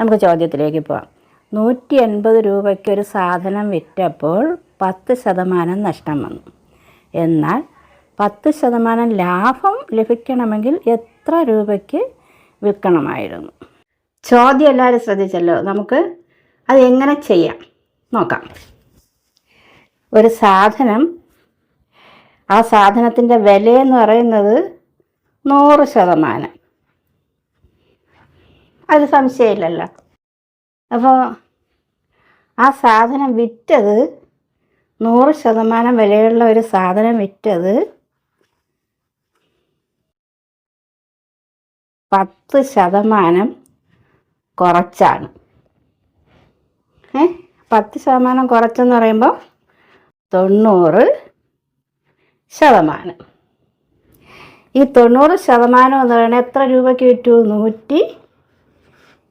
നമുക്ക് ചോദ്യത്തിലേക്ക് പോവാം. നൂറ്റി എൺപത് രൂപയ്ക്ക് ഒരു സാധനം വിറ്റപ്പോൾ പത്ത് ശതമാനം നഷ്ടം വന്നു. എന്നാൽ പത്ത് ശതമാനം ലാഭം ലഭിക്കണമെങ്കിൽ എത്ര രൂപയ്ക്ക് വിൽക്കണമായിരുന്നു? ചോദ്യം എല്ലാവരും ശ്രദ്ധിച്ചല്ലോ. നമുക്ക് അത് എങ്ങനെ ചെയ്യാം? നോക്കാം. ഒരു സാധനം ആ സാധനത്തിന്റെ വിലയെന്ന് പറയുന്നത് നൂറ് ശതമാനം. അത് സംശയമില്ലല്ലോ. അപ്പോൾ ആ സാധനം വിറ്റത് നൂറ് ശതമാനം വിലയുള്ള ഒരു സാധനം വിറ്റത് പത്ത് ശതമാനം കുറച്ചാണ്. ഏ? പത്ത് ശതമാനം കുറച്ചെന്ന് പറയുമ്പോൾ തൊണ്ണൂറ് ശതമാനം. ഈ തൊണ്ണൂറ് ശതമാനം എന്ന് പറയുന്നത് എത്ര രൂപയ്ക്ക് വിറ്റു? നൂറ്റി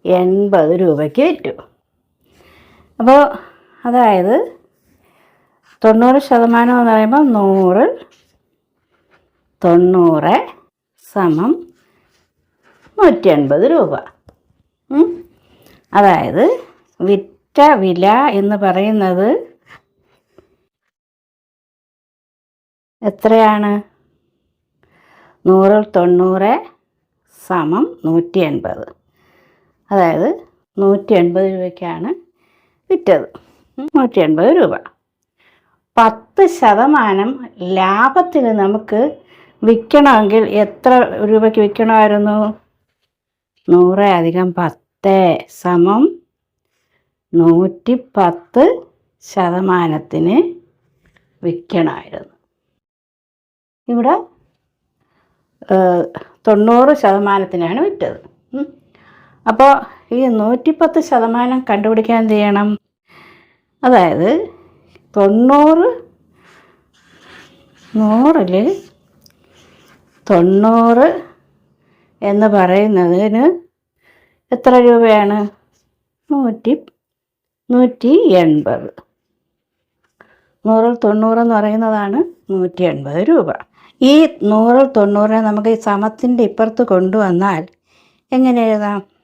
എൺപത് രൂപയ്ക്ക് വിറ്റു. അപ്പോൾ അതായത് തൊണ്ണൂറ് ശതമാനം എന്ന് പറയുമ്പോൾ നൂറ് തൊണ്ണൂറ് സമം നൂറ്റി എൺപത് രൂപ. അതായത് വിറ്റ വില എന്ന് പറയുന്നത് എത്രയാണ്? നൂറിൽ തൊണ്ണൂറ് സമം നൂറ്റി എൺപത് അതായത് നൂറ്റി എൺപത് രൂപയ്ക്കാണ് വിറ്റത്. നൂറ്റി എൺപത് രൂപ. പത്ത് ശതമാനം ലാഭത്തിന് നമുക്ക് വിൽക്കണമെങ്കിൽ എത്ര രൂപയ്ക്ക് വിൽക്കണമായിരുന്നു നൂറ് അധികം പത്ത് സമം നൂറ്റി പത്ത് ശതമാനത്തിന് വിൽക്കണമായിരുന്നു ഇവിടെ തൊണ്ണൂറ് ശതമാനത്തിനാണ് വിറ്റത്. അപ്പോൾ ഈ നൂറ്റിപ്പത്ത് ശതമാനം കണ്ടുപിടിക്കാൻ എന്ത് ചെയ്യണം? അതായത് തൊണ്ണൂറ് നൂറിൽ തൊണ്ണൂറ് എന്ന് പറയുന്നതിന് എത്ര രൂപയാണ്? നൂറ്റി നൂറ്റി എൺപത്. നൂറിൽ തൊണ്ണൂറെന്ന് പറയുന്നതാണ് നൂറ്റി എൺപത് രൂപ. ഈ നൂറിൽ തൊണ്ണൂറിനെ നമുക്ക് ഈ സമത്തിന്റെ ഇപ്പുറത്ത് കൊണ്ടുവന്നാൽ എങ്ങനെ എഴുതാം?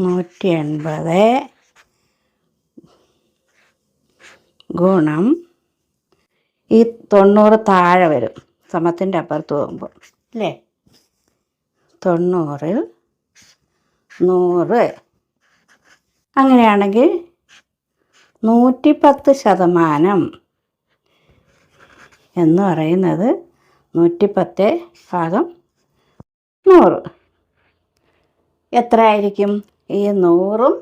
നൂറ്റി എൺപത് ഗുണം. ഈ തൊണ്ണൂറ് താഴെ വരും. സമത്തിന്റെ അപ്പുറത്ത് പോകുമ്പോൾ. അല്ലേ? തൊണ്ണൂറിൽ നൂറ്. അങ്ങനെയാണെങ്കിൽ നൂറ്റിപ്പത്ത് ശതമാനം എന്ന് പറയുന്നത് നൂറ്റിപ്പത്ത് ഭാഗം നൂറ്. എത്ര ആയിരിക്കും ഈ നൂറും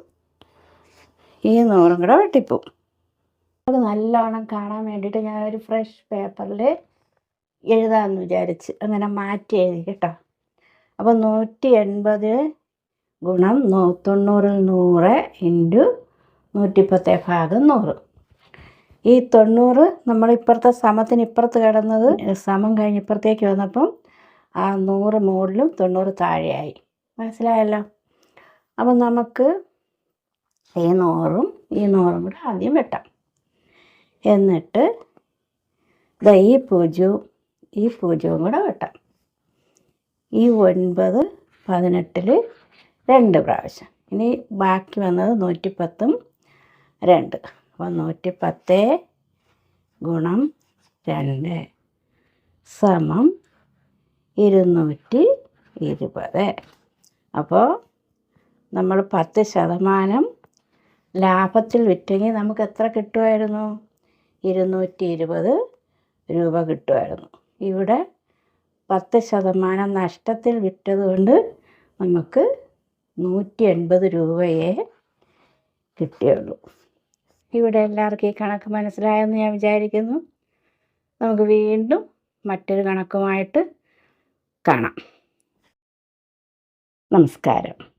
ഈ നൂറും കൂടെ വെട്ടിപ്പോ. അത് നല്ലോണം കാണാൻ വേണ്ടിയിട്ട് ഞാൻ ഒരു ഫ്രഷ് പേപ്പറിൽ എഴുതാമെന്ന് വിചാരിച്ച് അങ്ങനെ മാറ്റി എഴുതി കേട്ടോ. അപ്പോൾ നൂറ്റി എൺപത് ഗുണം നൂ തൊണ്ണൂറിൽ നൂറ് ഇന്റു നൂറ്റിപ്പത്തെ ഭാഗം നൂറ്. ഈ തൊണ്ണൂറ് നമ്മൾ ഇപ്പുറത്തെ സമത്തിന് ഇപ്പുറത്ത് കിടന്നത് സമം കഴിഞ്ഞ് ഇപ്പുറത്തേക്ക് വന്നപ്പം ആ നൂറ് മുകളിലും തൊണ്ണൂറ് താഴെയായി. മനസ്സിലായല്ലോ? അപ്പം നമുക്ക് ഈ നൂറും ഈ നൂറും കൂടെ ആദ്യം വെട്ടാം. എന്നിട്ട് ദാ ഈ പൂജ്യവും ഈ പൂജ്യവും കൂടെ വെട്ടാം. ഈ ഒൻപത് പതിനെട്ടിൽ രണ്ട് പ്രാവശ്യം. ഇനി ബാക്കി വന്നത് നൂറ്റിപ്പത്തും രണ്ട്. അപ്പം നൂറ്റിപ്പത്ത് ഗുണം രണ്ട് സമം ഇരുന്നൂറ്റി ഇരുപത്. അപ്പോൾ നമ്മൾ പത്ത് ശതമാനം ലാഭത്തിൽ വിറ്റെങ്കിൽ നമുക്ക് എത്ര കിട്ടുമായിരുന്നു? ഇരുന്നൂറ്റി ഇരുപത് രൂപ കിട്ടുമായിരുന്നു. ഇവിടെ പത്ത് ശതമാനം നഷ്ടത്തിൽ വിറ്റതുകൊണ്ട് നമുക്ക് നൂറ്റി എൺപത് രൂപയെ കിട്ടിയുള്ളൂ. ഇവിടെ എല്ലാവർക്കും ഈ കണക്ക് മനസ്സിലായെന്ന് ഞാൻ വിചാരിക്കുന്നു. നമുക്ക് വീണ്ടും മറ്റൊരു കണക്കുമായിട്ട് കാണാം. നമസ്കാരം.